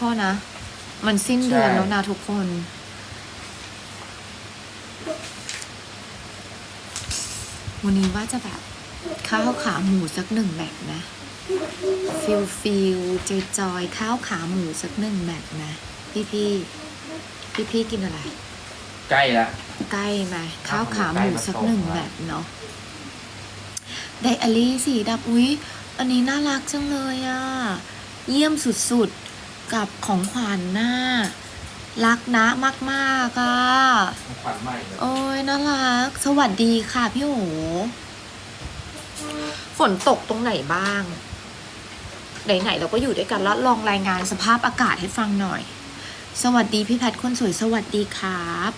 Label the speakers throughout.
Speaker 1: พ่อนะ มันสิ้นเดือน
Speaker 2: ใช่
Speaker 1: แล้วนะทุกคน วันนี้ว่าจะแบบข้าวขาหมูสักหนึ่งแบบนะฟิลฟิลจอยจอยๆข้าวขาหมูสักหนึ่งแบบนะพี่พี่พี่พี่ๆกินอะไร
Speaker 2: ใกล้ละ
Speaker 1: ใกล้ไหม
Speaker 2: ครั
Speaker 1: ข้า
Speaker 2: บ
Speaker 1: วขาห
Speaker 2: ใกล้
Speaker 1: มู
Speaker 2: มา
Speaker 1: สัก
Speaker 2: ส่ง
Speaker 1: หนึ่ง
Speaker 2: แล้ว
Speaker 1: แบบเนาะไดอารี่สีดำอุ๊ย อันนี้น่ารักจังเลยอะ่ะ เยี่ยมสุดๆ กับของขวัญน่ารักนะมากๆอะ
Speaker 2: ของขวัญใหม่เลย
Speaker 1: โอ้ยน่ารัก สวัสดีค่ะพี่โอฝนตกตรงไหนบ้าง ไหนๆเราก็อยู่ด้วยกันแล้วลองรายงานสภาพอากาศให้ฟังหน่อย สวัสดีพี่แพทคนสวยสวัสดีครับ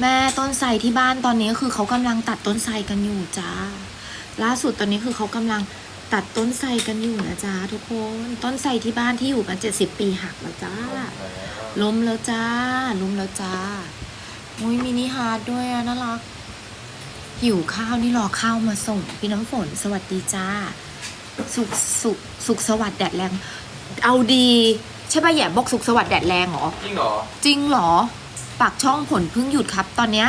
Speaker 1: แม่ต้นไทรที่บ้านตอนนี้ก็คือเขากำลังตัดต้นไทรกันอยู่จ้าล่าสุดตอนนี้คือเขากำลัง ตัดต้นไทรกันอยู่นะจ๊ะทุกคน ต้นไทรที่บ้านที่อยู่มาเจ็ดสิบปีหักแล้วจ้า ล้มแล้วจ้า ล้มแล้วจ้าอุ้ยมินิฮาร์ดด้วยอะน่ารัก หิวข้าวนี่รอข้าวมาส่ง พี่น้ำฝนสวัสดีจ้า สุกสุกสุกสวัสดแดดแรง เอาดี ใช่ป่ะแย่บอกสุกสวัสดแดดแรงเหรอ
Speaker 2: จริงเหรอ
Speaker 1: จริงเหรอ ปากช่องผลเพิ่งหยุดครับ ตอนเนี้ย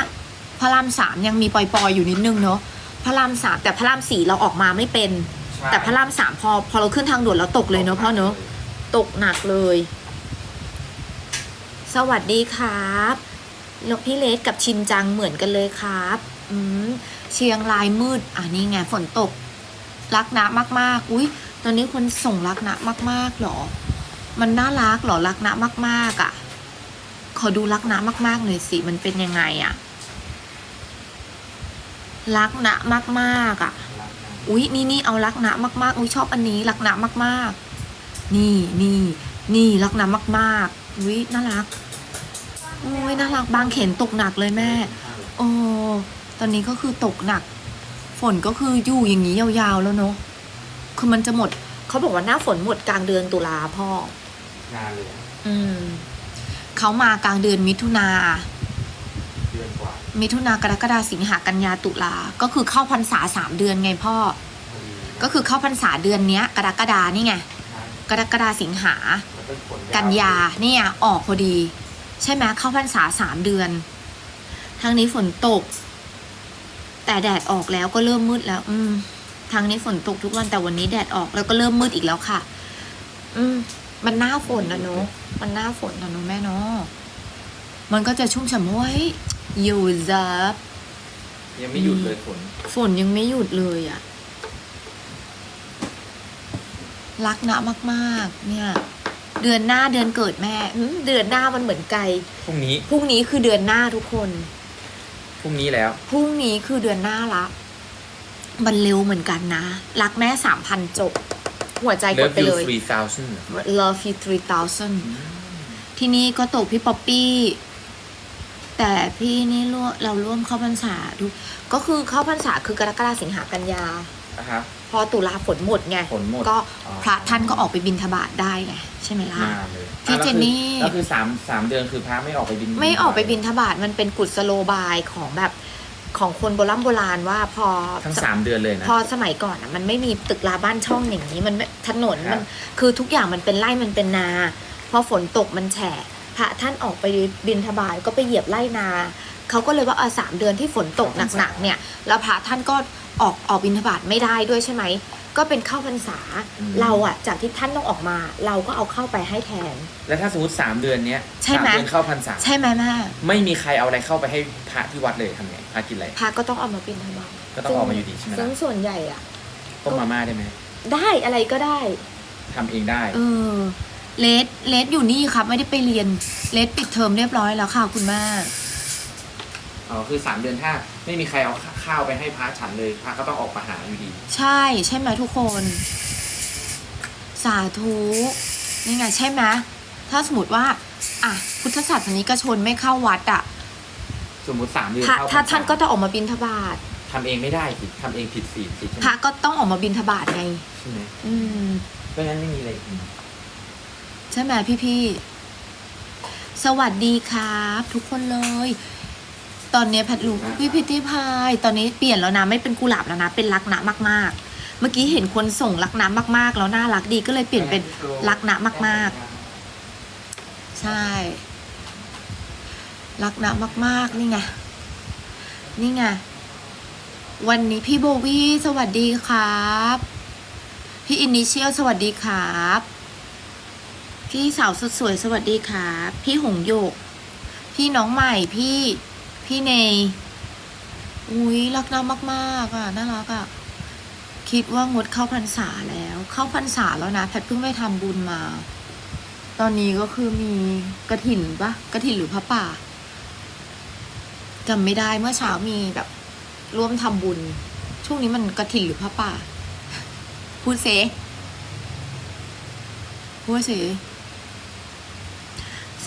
Speaker 1: พระรามสามยังมีปล่อยๆอยู่นิดนึงเนาะพระรามสามแต่พระรามสี่เราออกมาไม่เป็น
Speaker 2: ใช่
Speaker 1: แต่พระรามสามพอพอเราขึ้นทางด่วนเราตกเลยเนาะพ่อเนาะตกหนักเลย สวัสดีครับแล้วพี่เลสกับชินจังเหมือนกันเลยครับ อืมเชียงรายมืด อ่านี่ไงฝนตก รักนะมาก ๆ อุ้ยตอนนี้คนส่งรักนะมาก ๆหรอ มันน่ารักเหรอรักนะมาก ๆอะ ขอดูรักนะมากๆหน่อยสิมันเป็นยังไงอะ รักนะมาก ๆอะ อุ๊ยนี่นี่เอารักนะมากๆ อุ้ยชอบอันนี้รักนะมากๆ นี่นี่นี่รักนะมากๆ อุ้ยน่ารักโอ้ยน่ารักบางเขนตกหนักเลยแม่ โอ้ตอนนี้ก็คือตกหนัก ฝนก็คืออยู่อย่างนี้ยาวๆแล้วเนาะคือมันจะหมดเขาบอกว่าหน้าฝนหมดกลางเดือนตุลาพ่อ
Speaker 2: นานเลยอะ
Speaker 1: อืมเขามากลางเดือนมิถุนา
Speaker 2: เดือนกว่า
Speaker 1: มิถุนากรกฎาสิงหากันยาตุลา ก็คือเข้าพรรษาสามเดือนไงพ่อ ก็คือเข้าพรรษาเดือนเนี้ย กรกฎานี่ไง กรกฎาสิงหา
Speaker 2: กัน
Speaker 1: ยาเนี่ยออกพอดี ใช่ไหมเข้าพรรษาสามเดือน ทางนี้ฝนตก แต่แดดออกแล้วก็เริ่มมืดแล้ว อืม ทางนี้ฝนตกทุกวันแต่วันนี้แดดออกแล้วก็เริ่มมืดอีกแล้วค่ะ อืม มันหน้าฝนนะเนอะมันหน้าฝนนะเนอะแม่เนาะมันก็จะชุ่มฉ่ำโอ้ย อยู่ซับ
Speaker 2: ยังไม่หยุดเลยฝน
Speaker 1: ฝนยังไม่หยุดเลยอะรักนะมากๆ เนี่ย เดือนหน้าเดือนเกิดแม่หืมเดือนหน้ามันเหมือนไกล
Speaker 2: พรุ่งนี้
Speaker 1: พรุ่งนี้คือเดือนหน้าทุกคน
Speaker 2: พรุ่งนี้แล้ว
Speaker 1: พรุ่งนี้คือเดือนหน้าละ มันเร็วเหมือนกันนะ รักแม่สามพันจบ หัวใจกด
Speaker 2: Love
Speaker 1: ไป
Speaker 2: you
Speaker 1: เลย
Speaker 2: three thousand
Speaker 1: love you three thousand ที่นี่ก็ตกพี่ป๊อปปี้ แต่พี่นี่ร่วมเราร่วมเข้าพรรษาดูก็คือเข้าพรรษาคือกรกฎาสิงหากันยา
Speaker 2: นะฮะ
Speaker 1: พอตุลาฝนหมดไง
Speaker 2: ฝนหมด
Speaker 1: ก็
Speaker 2: อ๋อ
Speaker 1: พระท่านก็ออกไปบินทบาทได้ไงใช่ไหมล่ะ
Speaker 2: นานเลย
Speaker 1: พี่
Speaker 2: อะ
Speaker 1: เจนนี่
Speaker 2: แล้วคือแล้วคือสามสามเดือนคือพระไม่ออกไปบิน
Speaker 1: ไม่ออกไปบินทบาทมันเป็นกุศโลบายของแบบของคนโบราณโบราณว่าพอ
Speaker 2: ทั้งสามเดือนเลยนะ
Speaker 1: พอสมัยก่อนอะมันไม่มีตึกราบ้านช่องอย่างนี้มันไม่ถนน
Speaker 2: ครับ
Speaker 1: มันคือทุกอย่างมันเป็นไร่มันเป็นนา พอฝนตกมันแฉะ พระท่านออกไปบินทบาทก็ไปเหยียบไร่นาเขาก็เลยว่าเออสามเดือนที่ฝนตกหนักๆเนี่ยแล้วพระท่านก็ออกออกบินทบาทไม่ได้ด้วยใช่ไหมก็เป็นเข้าพรรษา
Speaker 2: อืม
Speaker 1: เราอะจากที่ท่านต้องออกมา เราก็เอาเข้าไปให้แทน
Speaker 2: แล้วถ้าสมมติสามเดือนเนี้ย
Speaker 1: ใช่ไหม
Speaker 2: สามเดือนเข้าพรรษา
Speaker 1: ใช่ไหมแม่
Speaker 2: ไม่มีใครเอาอะไรเข้าไปให้พระที่วัดเลยทำไงพระกินอะไร
Speaker 1: พระก็ต้องเอามาบินทบาท
Speaker 2: ก็ต้องออกมาอยู่ดีใช่ไหม
Speaker 1: ซึ่ง
Speaker 2: ล่ะ
Speaker 1: ส่วนใหญ่อะ
Speaker 2: ต้มมาม่าได้ไหม
Speaker 1: ได้อะไรก็ได้
Speaker 2: ทำเองได้
Speaker 1: เออ เลสเลสอยู่นี่ครับไม่ได้ไปเรียนเลสปิดเทอมเรียบร้อยแล้วค่ะคุณแม่
Speaker 2: อ๋อคือสามเดือนถ้าไม่มีใครเอาข้าวไปให้พระฉันเลยพระก็ต้องออกมาหาอยู่ดี
Speaker 1: ใช่ใช่ไหมทุกคน สาธุนี่ไงใช่ไหมถ้าสมมติว่าอะพุทธศาสนิกชนไม่เข้าวัดอะ
Speaker 2: สมมติสามเดือน
Speaker 1: พระ
Speaker 2: เข้า
Speaker 1: ถ้า
Speaker 2: พรรษ
Speaker 1: ท่านก็จะออกมาบินทบาท
Speaker 2: ทำเองไม่ได้สิทำเองผิดศีลสิใช่ไห
Speaker 1: พ
Speaker 2: ม
Speaker 1: ระก็ต้องออกมาบินทบาทไง
Speaker 2: ใช่ไหม
Speaker 1: อืม
Speaker 2: เพราะงั้นไม่มีอะไรกิน
Speaker 1: ใช่ไหมพี่พี่ๆสวัสดีครับ ทุกคนเลย ตอนนี้แพทรู้พี่พิตตี้พายตอนนี้เปลี่ยนแล้วนะไม่เป็นกุหลาบแล้วนะ เป็นรักนะมากๆมื่อกี้เห็นคนส่งรักน้ำมาก ๆ แล้วน่ารักดีก็เลยเปลี่ยนเป็นรักน้ำมาก ๆ ใช่รักน้ำมาก ๆ นี่ไงนี่ไงวันนี้พี่โบวี่สวัสดีครับ พี่อินิเชียลสวัสดีครับ พี่สาวสุดสวยสวัสดีครับพี่หงโยก พี่น้องใหม่พี่พี่เนยอุ้ยรักน้ำมากๆอะน่ารักอะคิดว่างดเข้าพรรษาแล้ว เข้าพรรษาแล้วนะแพทเพิ่งไปทำบุญมา ตอนนี้ก็คือมีกระถินปะกระถินหรือพระป่าจำไม่ได้เมื่อเช้ามีแบบร่วมทำบุญ ช่วงนี้มันกระถินหรือพระป่าพูดเซพูดเซ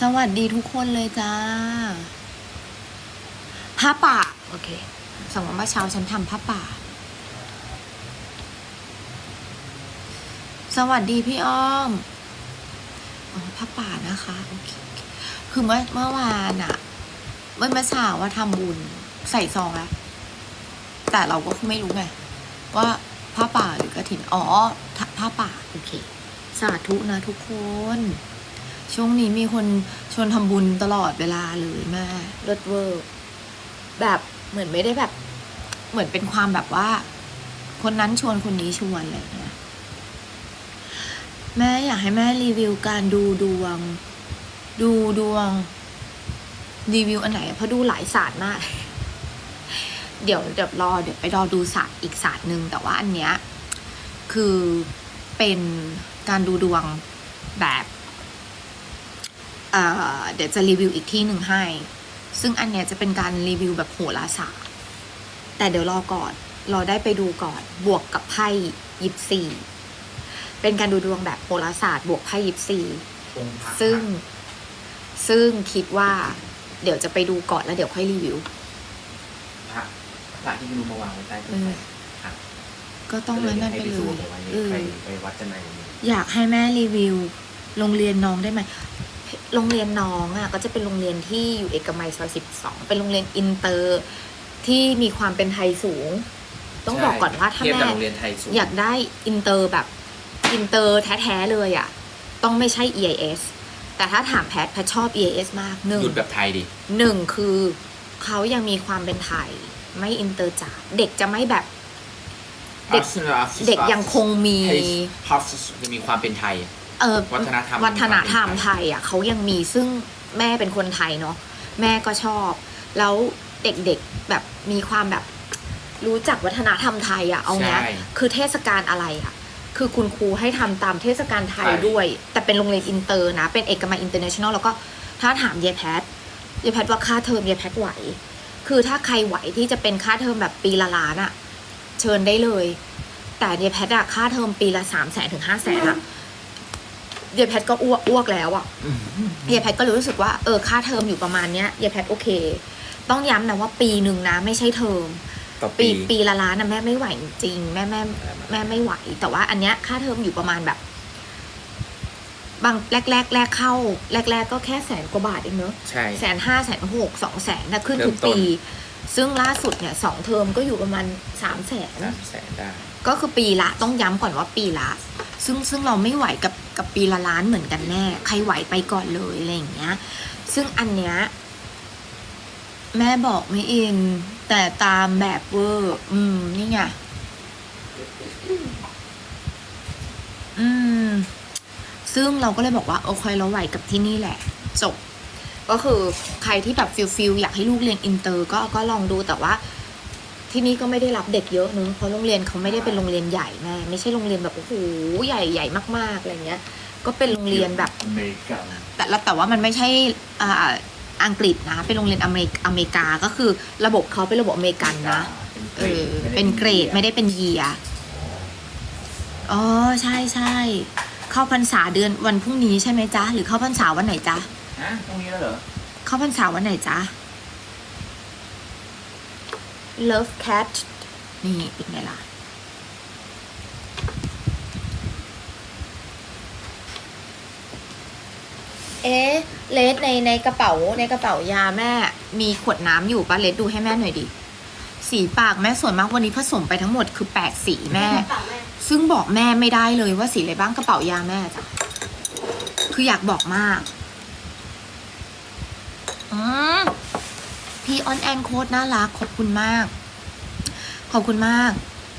Speaker 1: สวัสดีทุกคนเลยจ้าผ้าป่า โอเค สมมติว่าเช้าฉันทำผ้าป่า สวัสดีพี่อ้อมอ๋อผ้าป่านะคะ โอเค คือเมื่อเมื่อวานอะเมื่อเมื่อเช้าว่าทำบุญใส่ซองแล้วแต่เราก็ไม่รู้ไงว่าผ้าป่าหรือกระถิน อ๋อผ้าป่า โอเค สาธุนะทุกคน ช่วงนี้มีคนชวนทำบุญตลอดเวลาเลยแม่เลิศเวอร์แบบเหมือนไม่ได้แบบ เหมือนเป็นความแบบว่า คนนั้นชวนคนนี้ชวนอะไรเงี้ยแม่อยากให้แม่รีวิวการดูดวง ดูดวง รีวิวอันไหนเพราะดูหลายศาสตร์มาก เดี๋ยวเดี๋ยวรอเดี๋ยวไปรอดูศาสตร์อีกศาสตร์หนึ่งแต่ว่าอันเนี้ยคือเป็นการดูดวงแบบ เอ่อเดี๋ยวจะรีวิวอีกที่หนึ่งให้ ซึ่งอันเนี้ยจะเป็นการรีวิวแบบโหราศาสตร์แต่เดี๋ยวรอก่อนรอได้ไปดูก่อนบวกกับไพ่ยิปซีเป็นการดูดวงแบบโหราศาสตร์บวกไพ่ยิปซี
Speaker 2: องค์พระ
Speaker 1: ซึ่งซึ่งคิดว่า เดี๋ยวจะไปดูก่อนแล้วเดี๋ยวค่อยรีวิว
Speaker 2: พระพระที่ดูมาวางไว้ใต้ต้น
Speaker 1: เออ
Speaker 2: ไม้
Speaker 1: ก็ต้องนั้นนั่นไปเล
Speaker 2: ให้
Speaker 1: ย
Speaker 2: พิสูจน์เอาไว้
Speaker 1: เออ
Speaker 2: ไปไปวัดจะไหนวันนี้
Speaker 1: อยากให้แม่รีวิว โรงเรียนน้องได้ไหม โรงเรียนน้องอะก็จะเป็นโรงเรียนที่อยู่เอกมัยซอยสิบสองเป็นโรงเรียนอินเตอร์ที่มีความเป็นไทยสูง ต้องบอกก่อนว่าถ้า
Speaker 2: เทียบ
Speaker 1: แม่
Speaker 2: กับโรงเรียนไทยสูง
Speaker 1: อยากได้อินเตอร์แบบอินเตอร์แท้ๆเลยอะต้องไม่ใช่ EIS แต่ถ้าถามแพทแพทชอบ EIS มากหนึ่ง
Speaker 2: หยุดแบบไทยดิ
Speaker 1: หนึ่งคือเขายังมีความเป็นไทย ไม่อินเตอร์จ๋าเด็กจะไม่แบบ เด็กเด็กยังคงมี
Speaker 2: ฮัฟจะมีความเป็นไทยอะ
Speaker 1: เออ
Speaker 2: วัฒนธรรม
Speaker 1: วัฒนธรรมไทยอะเขายังมีซึ่งแม่เป็นคนไทยเนาะแม่ก็ชอบ แล้วเด็กๆแบบมีความแบบรู้จักวัฒนธรรมไทยอะเอาเนี้ย
Speaker 2: ใช่
Speaker 1: คือเทศกาลอะไรอะ คือคุณครูให้ทำตามเทศกาลไทย
Speaker 2: ใช่
Speaker 1: ด้วย แต่เป็นโรงเรียนอินเตอร์นะ เป็นเอกมัยอินเตอร์เนชั่นแนลแล้วก็ถ้าถามเยายแพทเยายแพทว่าค่าเทอมเยายแพทไหว คือถ้าใครไหวที่จะเป็นค่าเทอมแบบปีละล้านอะเชิญได้เลย แต่เยายแพทอะค่าเทอมปีละสามแสนถึงห้าแสนอะ เยายแพทก็อ้วกอ้วกแล้วอะเยายแพทก็รู้สึกว่าเออค่าเทอมอยู่ประมาณเนี้ยเยายแพทโอเค ต้องย้ำนะว่าปีหนึ่งนะ ไม่ใช่เทอม
Speaker 2: ต่อ
Speaker 1: ปี
Speaker 2: ปี
Speaker 1: ปีละล้านนะแม่ไม่ไหวจริงๆแม่แม่แม่ไม่ไหว แต่ว่าอันเนี้ยค่าเทอมอยู่ประมาณแบบ บางแรกแรกแรกเข้า แรกแรกก็แค่แสนกว่าบาทเองเนอะ
Speaker 2: ใช่
Speaker 1: แสนห้าแสนหกสองแสนนะขึ้น
Speaker 2: เริ่
Speaker 1: ทุ
Speaker 2: ม
Speaker 1: ก
Speaker 2: ต้น
Speaker 1: ปี ซึ่งล่าสุดเนี่ยสองเทอมก็อยู่ประมาณสามแสน
Speaker 2: สามแสนได้
Speaker 1: ก็คือปีละต้องย้ำก่อนว่าปีละ ซึ่งซึ่งเราไม่ไหวกับ กับปีละล้านเหมือนกันแน่ ใครไหวไปก่อนเลยอะไรอย่างเงี้ย ซึ่งอันเนี้ยแม่บอกไม่อิน แต่ตามแบบเวอร์อืม นี่ไงอืม ซึ่งเราก็เลยบอกว่า โอเคเราไหวกับที่นี่แหละ จบ ก็คือใครที่แบบฟิลฟิลอยากให้ลูกเรียนอินเตอร์ ก็ก็ลองดูแต่ว่า ที่นี่ก็ไม่ได้รับเด็กเยอะเนึงเพราะโรงเรียนเขาไม่ได้เป็นโรงเรียนใหญ่แม่ไม่ใช่โรงเรียนแบบโอ้โหใหญ่ใหญ่มากๆอะไรเงี้ย ก็เป็นโรงเรียนแบบ
Speaker 2: อเมริกัน
Speaker 1: แต่ละแต่ว่ามันไม่ใช่อ่าอังกฤษนะ เป็นโรงเรียนอเมริกอเมริกาก็คือระบบเขาเป็นระบบอเมริกันนะเออเป็นเกรดไม่ได้เป็นเยียร์อ๋อใช่ใช่เข้าพรรษาเดือนวันพรุ่งนี้ใช่ไหมจ๊ะหรือเข้าพรรษาวันไหนจ๊ะ
Speaker 2: ฮะตรงนี้แล้วเหรอ
Speaker 1: เข้าพรรษาวันไหนจ๊ะ Love Cat นี่เป็นไงล่ะเอ๊ะเลสในในกระเป๋าในกระเป๋ายาแม่ มีขวดน้ำอยู่ปะเลสดูให้แม่หน่อยดิ สีปากแม่ส่วนมากวันนี้ผสมไปทั้งหมดคือแปดสีแม่
Speaker 3: เปล่าแม่
Speaker 1: ซึ่งบอกแม่ไม่ได้เลยว่าสีอะไรบ้างกระเป๋ายาแม่จ้ะคืออยากบอกมาก อืม พี่ออนแอนโค้ดน่ารักขอบคุณมาก ขอบคุณมาก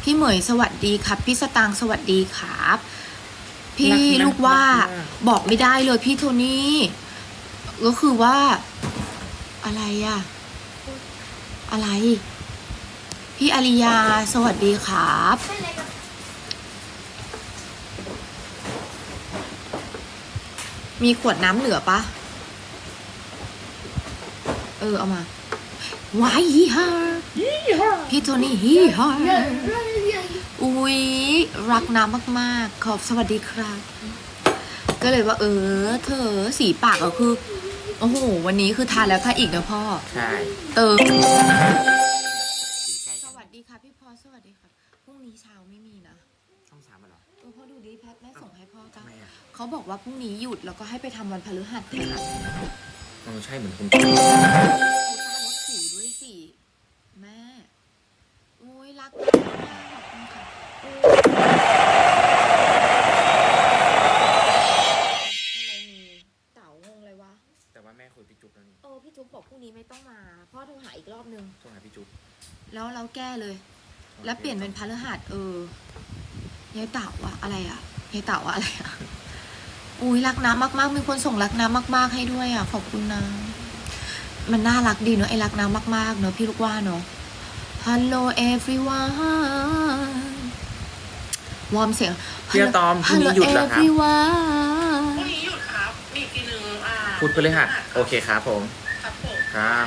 Speaker 1: พี่เหมยสวัสดีครับ พี่สตางสวัสดีครับ พี่ลูกว่าบอกไม่ได้เลยพี่โทนี่ก็คือว่า อะไรอะอะไร พี่อาริยาสวัสดีครับมีขวดน้ำเหลือปะ เออ เอามา Why he her พี่โทนี่ he her อุ๊ยรักน้ำมากๆ ขอบสวัสดีครับ ก็เลยว่า เออ เธอสีปากก็คือ โอ้โห วันนี้คือทานแล้วทานอีกนะพ่อ
Speaker 2: ใช่
Speaker 1: เติม สวัสดีค่ะพี่พอสวัสดีค่ะพรุ่งนี้เช้าไม่มีนะ
Speaker 2: ช่องสามอะเหรอ
Speaker 1: เออพ่อดูดิแพทแม่ส่งให้พ่อจ้ะ
Speaker 2: ทำไมอะ
Speaker 1: เขาบอกว่าพรุ่งนี้หยุดแล้วก็ให้ไปทำวันพฤหัสแทน
Speaker 2: เออใช่เหมือนคุณ
Speaker 1: กูต้ารถสิวด้วยสิ แม่ โอ้ยรักมากขอบคุณค่ะโอ้ยทำไมมีเต่างงเลยวะ
Speaker 2: แต่ว่าแม่คุยพี่จุ๊บแล้วนี่
Speaker 1: เออพี่จุ๊บบอกพรุ่งนี้ไม่ต้องมา พ่อโทรหาอีกรอบนึง
Speaker 2: โทรหาพี่จุ๊บ
Speaker 1: แล้วเราแก้เลย แล้วเปลี่ยนเป็นพฤหัสเออยายเต่าอะอะไรอะยายเต่าอะอะไรอะอุ้ยรักน้ำมากๆ มีคนส่งรักน้ำมาก ๆ ให้ด้วยอะขอบคุณนะมันน่ารักดีเนอะไอ้รักน้ำมากๆเนอะพี่ลูกว่าเนอะ Hello everyone วอร์มเสียง
Speaker 2: พี่อะตอมพรุ่งนี้หยุดเหรอครับ
Speaker 1: Hello
Speaker 3: พรุ่ง
Speaker 1: everyone
Speaker 3: นี้หยุดครับมีอีกทีหนึ่งอ่า
Speaker 2: พูดพฤหัสโอเคครับผม
Speaker 3: ครับผม
Speaker 2: ครับ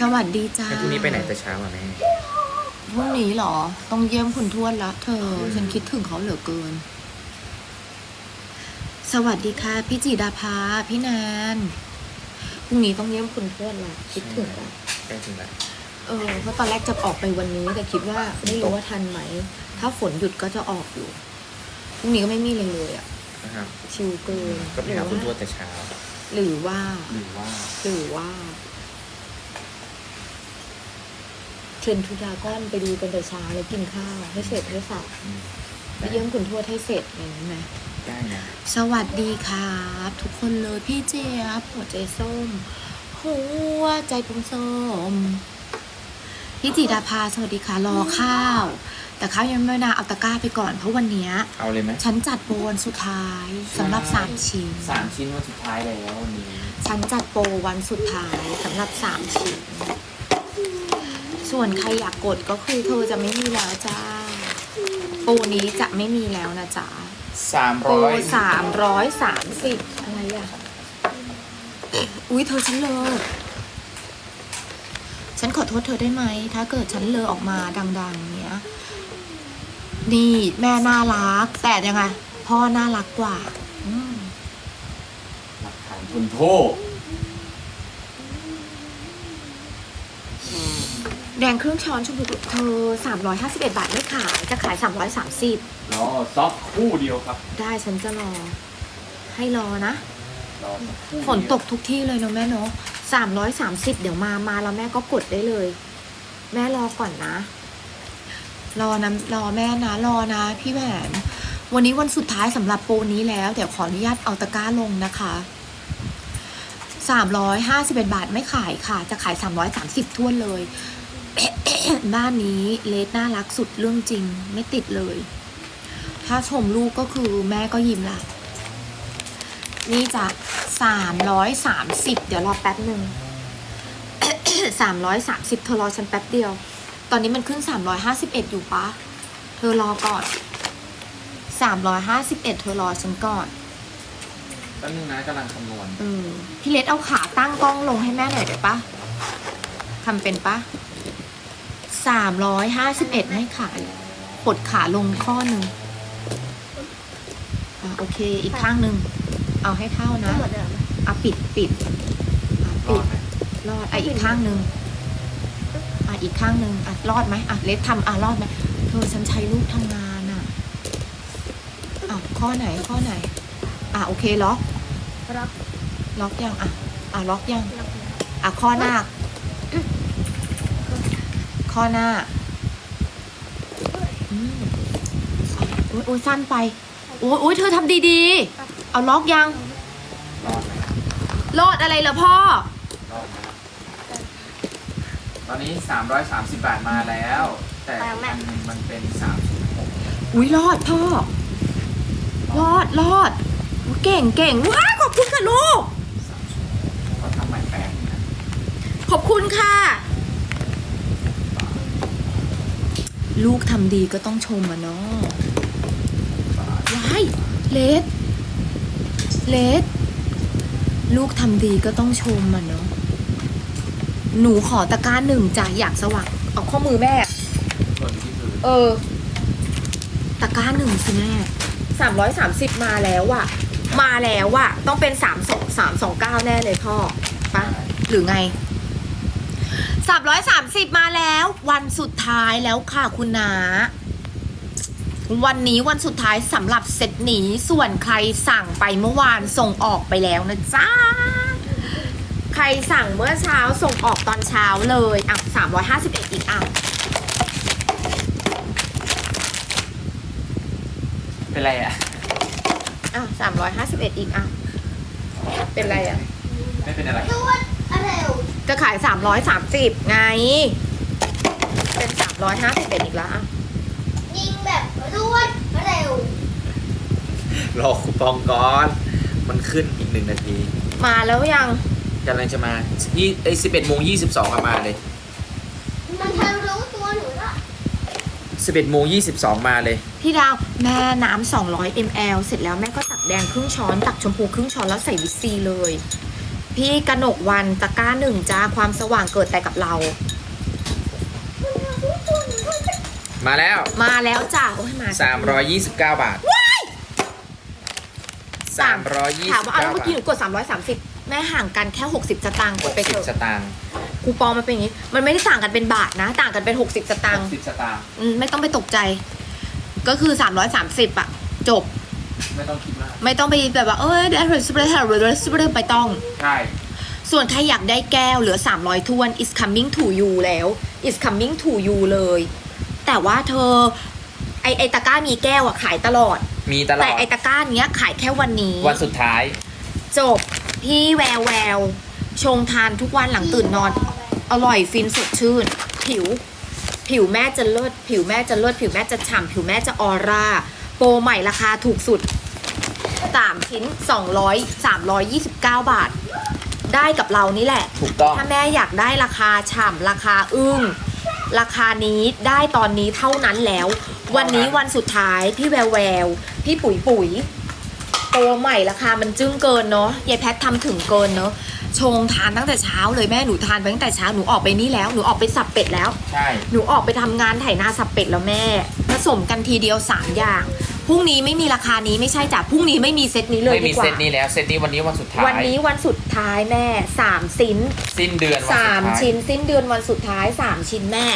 Speaker 1: สวัสดีจ้า
Speaker 2: งั้นพรุ่งนี้ไปไหนแต่เช้าอะแม่
Speaker 1: พรุ่งนี้เหรอ ต้องเยี่ยมคุณทวดละเธอ ฉันคิดถึงเขาเหลือเกิน สวัสดีค่ะ พี่จิดาภาพี่แนนพรุ่งนี้ต้องเยี่ยมคุณทวดละคิดถึงละ
Speaker 2: ใกล้ถึงแล้ว
Speaker 1: เออเพราะตอนแรกจะออกไปวันนี้ แต่คิดว่าไม่รู้ว่าทันไหม ถ้าฝนหยุดก็จะออกอยู่พรุ่งนี้ก็ไม่มีเลยเลยอะ
Speaker 2: นะครับ
Speaker 1: ชิลเกิน
Speaker 2: ก็ไปหาคุณทวดแต่เช้า
Speaker 1: หรือว่า
Speaker 2: หรือว่า
Speaker 1: หรือว่าเท รนทูดราก้อนไปดูกันแต่เช้าแล้วกินข้าวให้เสร็จให้สับ
Speaker 2: อืม
Speaker 1: ไปเยี่ยมคุณทวดให้เสร็จอย่างนั้นไหม
Speaker 2: ได้นะ
Speaker 1: สวัสดีครับ ทุกคนเลยพี่เจี๊ยบหัวใจส้มหัวใจผมส้มพี่จิดาภาสวัสดีค่ะรอข้าว แต่ข้าวยังไม่นาเอาตะกร้าไปก่อนเพราะวันเนี้ย
Speaker 2: เอาเลยไหม
Speaker 1: ฉันจัดโปรวันสุดท้ายสำหรับสามชิ้น
Speaker 2: สามชิ้นวันสุดท้ายแล้ววันนี้
Speaker 1: ฉันจัดโปรวันสุดท้ายสำหรับสามชิ้น ส่วนใครอยากกดก็คือเธอจะไม่มีแล้วจ้าโปรนี้จะไม่มีแล้วนะจ๊ะ
Speaker 2: สาม
Speaker 1: โปร
Speaker 2: ร้อย
Speaker 1: สามร้อยสามสิบอะไรอะ อุ้ยเธอฉันเลอฉันขอโทษเธอได้ไหม ถ้าเกิดฉันเลอออกมาดังๆเนี้ย นี่แม่น่ารัก แต่ยังไง พ่อน่ารักกว่าอืม
Speaker 2: หลักฐานคุณโทษ
Speaker 1: แดงครึ่งช้อนชมพูเธอสามร้อยห้าสิบเอ็ดบาทไม่ขายจะขายสามร้อยสามสิบ
Speaker 2: รอซ็อกคู่เดียวครับ
Speaker 1: ได้ฉันจะรอ ให้รอนะ
Speaker 2: รอสักครู่
Speaker 1: ฝนตกทุกที่เลยเนาะแม่เนาะสามร้อยสามสิบเดี๋ยวมามาแล้วแม่ก็กดได้เลย แม่รอก่อนนะ รอนะรอแม่นะรอนะ พี่แหวนวันนี้วันสุดท้ายสำหรับโปรนี้แล้ว เดี๋ยวขออนุญาตเอาตะกร้าลงนะคะสามร้อยห้าสิบเอ็ดบาทไม่ขายค่ะ จะขายสามร้อยสามสิบทั่วนเลย บ้านนี้เลสน่ารักสุดเรื่องจริงไม่ติดเลย ถ้าชมลูกก็คือแม่ก็ยิ้มละนี่จะสามร้อยสามสิบเดี๋ยวรอแป๊บหนึ่งสามร้อยสามสิบเธอรอฉันแป๊บเดียว ตอนนี้มันขึ้นสามร้อยห้าสิบเอ็ดอยู่ปะเธอรอก่อนสามร้อยห้าสิบเอ็ดเธอรอฉันก่อน
Speaker 2: แป๊บนึงนะกำลังคำนวณ
Speaker 1: เออพี่เล็กเอาขาตั้งกล้องลงให้แม่หน่อยได้ปะทำเป็นปะ สามร้อยห้าสิบเอ็ดให้ขายกดขาลงข้อหนึ่งอะโอเค อีกข้างหนึ่ง เอาให้เท่านะอะปิดปิดอะ
Speaker 2: ร
Speaker 1: ปิ
Speaker 2: อ
Speaker 1: ด
Speaker 2: ดไหม
Speaker 1: รอด อะอีกข้างหนึ่งอะอีกข้างหนึ่งอะรอดไหมอะเลสทำอะรอดไหมเธอฉันใช้ลูกทำงานอะอะข้อไหนข้อไหน อะโอเคล็อก
Speaker 4: รับ
Speaker 1: ล็อกยังอะอะล็อกยัง
Speaker 4: รับ
Speaker 1: อะข้อหน้า ข้อหน้าอืมอะโอ้ยโอ้ยสั้นไป โอ้ยโอ้ยเธอทำดีๆ เอาล็อกยัง
Speaker 2: รอดไหมครับ
Speaker 1: รอดอะไรล่ะพ่อ
Speaker 2: รอดนะครับตอนนี้ 330 บาทมาแล้ว แต่อีกอันหนึงมันเป็น306
Speaker 1: อุ้ยรอดพ่อ รอดรอดอุ๊ยเก่งเก่งว้ายขอบคุณค่ะลูก
Speaker 2: ก็ทำใหม่แปลงนะ
Speaker 1: ขอบคุณค่ะ ลูกทำดีก็ต้องชมอะเนาะว้ายเลดเลดลูกทำดีก็ต้องชมอะเนาะหนูขอตะกร้าหนึ่งจ้ะอยากสว่างเอาข้อมือแม่
Speaker 2: ส่วนที่คือ
Speaker 1: เออ ตะกร้าหนึ่งสิแม่สามร้อยสามสิบมาแล้วอะมาแล้วอะต้องเป็นสามสองสามสองเก้าแน่เลยพ่อปะหรือไง สามร้อยสามสิบมาแล้ว วันสุดท้ายแล้วค่ะคุณนาวันนี้วันสุดท้ายสำหรับเซตนี้ส่วนใครสั่งไปเมื่อวานส่งออกไปแล้วนะจ๊ะใครสั่งเมื่อเช้าส่งออกตอนเช้าเลยอะสามร้อยห้าสิบเอ็ดอีกอะ
Speaker 2: เป็นไรอะ
Speaker 1: อะสามร้อยห้าสิบเอ็ดอีกอะเป็นไรอะ
Speaker 2: ไม่เป็นอะไร
Speaker 4: รวดเร็ว
Speaker 1: จะขายสามร้อยสามสิบไง เป็นสามร้อยห้าสิบเอ็ดอีกแล้วอะ
Speaker 4: ยิงแบบรวดเร็ว
Speaker 2: รอคูปองก่อน มันขึ้นอีกหนึ่งนาที
Speaker 1: มาแล้วยัง
Speaker 2: กำลังจะมายี่ไอ้สิบเอ็ดโมงยี่สิบสองมาเลย
Speaker 4: มันทะลุตัวหนูละ
Speaker 2: สิบเอ็ดโมงยี่สิบสองมาเลย
Speaker 1: พี่ดาวแม่น้ำสองร้อยมลเสร็จแล้วแม่ก็ตักแดงครึ่งช้อน ตักชมพูครึ่งช้อนแล้วใส่วิตซีเลย พี่กนกวันตะกร้าหนึ่งจ้าความสว่างเกิดแต่กับเรา
Speaker 4: มันทะลุตัวหนูละ
Speaker 2: มาแล้ว
Speaker 1: มาแล้วจ้าโอ้ยมา
Speaker 2: สามร้อยยี่สิบเก้าบาทสามร้อยยี่
Speaker 1: ถาม
Speaker 2: สิบ
Speaker 1: ว่าเอา
Speaker 2: เก้า
Speaker 1: แล้วเมื่
Speaker 2: บา
Speaker 1: อ
Speaker 2: ท
Speaker 1: กี้หนูกดสามร้อยสามสิบแม่ห่างกันแค่หกสิบสตางค์ก
Speaker 2: ห
Speaker 1: ด
Speaker 2: ก
Speaker 1: ไปเถ
Speaker 2: สิบ
Speaker 1: อะ
Speaker 2: สตางค์
Speaker 1: คูปองมันเป็นอย่างนี้ มันไม่ได้ต่างกันเป็นบาทนะ ต่างกันเป็นหกสิบสตางค์
Speaker 2: สิบสตางค์
Speaker 1: อืมไม่ต้องไปตกใจ ก็คือสามร้อยสามสิบอะจบ
Speaker 2: ไม่ต้องคิดมาก
Speaker 1: ไม่ต้องไปแบบว่าเอ้ยเดี๋ยวเดี๋ยวเดี๋ยวเดี๋ยวเดี๋ยวไปต้อง
Speaker 2: ใช่
Speaker 1: ส่วนใครอยากได้แก้วเหลือ 300ทวน is coming to you แล้ว is coming to you เลย แต่ว่าเธอ ไอไอตะกร้ามีแก้วอะขายตลอด
Speaker 2: มีตล
Speaker 1: แต่
Speaker 2: อด
Speaker 1: ไอตะกร้าเนี้ยขายแค่วันนี้
Speaker 2: วันสุดท้าย
Speaker 1: จบ พี่แววแววชงทานทุกวันหลังตื่นนอน อร่อยฟินสดชื่น ผิว ผิวแม่จะเลิศ ผิวแม่จะเลิศ ผิวแม่จะฉ่ำ ผิวแม่จะออร่า โปรใหม่ราคาถูกสุด 3 ชิ้น 200 329 บาท ได้กับเรานี่แหละ
Speaker 2: ถูกต้อง
Speaker 1: ถ้าแม่อยากได้ราคาฉ่ำราคาอึ้ง ราคานี้ได้ตอนนี้เท่านั้นแล้ว วันนี้วันสุดท้าย พี่แววแวว พี่ปุ๋ยปุ๋ยโตใหม่ราคามันจึ้งเกินเนาะยายแพททำถึงเกินเนาะชงทานตั้งแต่เช้าเลยแม่หนูทานไปตั้งแต่เช้าหนูออกไปนี่แล้วหนูออกไปสับเป็ดแล้ว
Speaker 2: ใช่
Speaker 1: หนูออกไปทำงานไถนาสับเป็ดแล้วแม่ผ สมกันทีเดียวสามอย่างพรุ่งนี้ไม่มีราคานี้ไม่ใช่จ้ะพรุ่งนี้ไม่มีเซตนี้เลย
Speaker 2: ไม่
Speaker 1: ดี
Speaker 2: มี
Speaker 1: กว่า
Speaker 2: เซตนี้แล้ว เซตนี้วันนี้วันสุดท้าย
Speaker 1: วันนี้วันสุดท้ายแม่สามสิ้น
Speaker 2: สิ้นเดือนวันสุด
Speaker 1: สาม
Speaker 2: ท้าย
Speaker 1: ชิ้น สิ้นเดือนวันสุดท้ายสามชิ้นแม่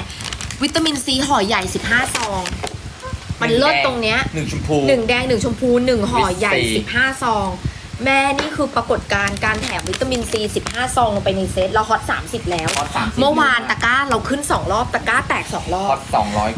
Speaker 1: วิตามินซีห่อใหญ่สิบห้าซอง มันเลิศตรงเนี้ย
Speaker 2: หนึ่งชมพู
Speaker 1: หนึ่งแดงหนึ่งชมพูหนึ่งห่อใหญ่
Speaker 2: วิตซี
Speaker 1: สิบห้าซอง แม่นี่คือปรากฏการณ์การแถมวิตามินซีสิบห้าซองลงไปในเซตเราฮอตสามสิบแล้ว
Speaker 2: ฮอตสามสิบ
Speaker 1: เมื่อวานตะกร้าเราขึ้นสองรอบตะกร้าแตกสองรอ
Speaker 2: ฮ
Speaker 1: บ
Speaker 2: อตสองร้อย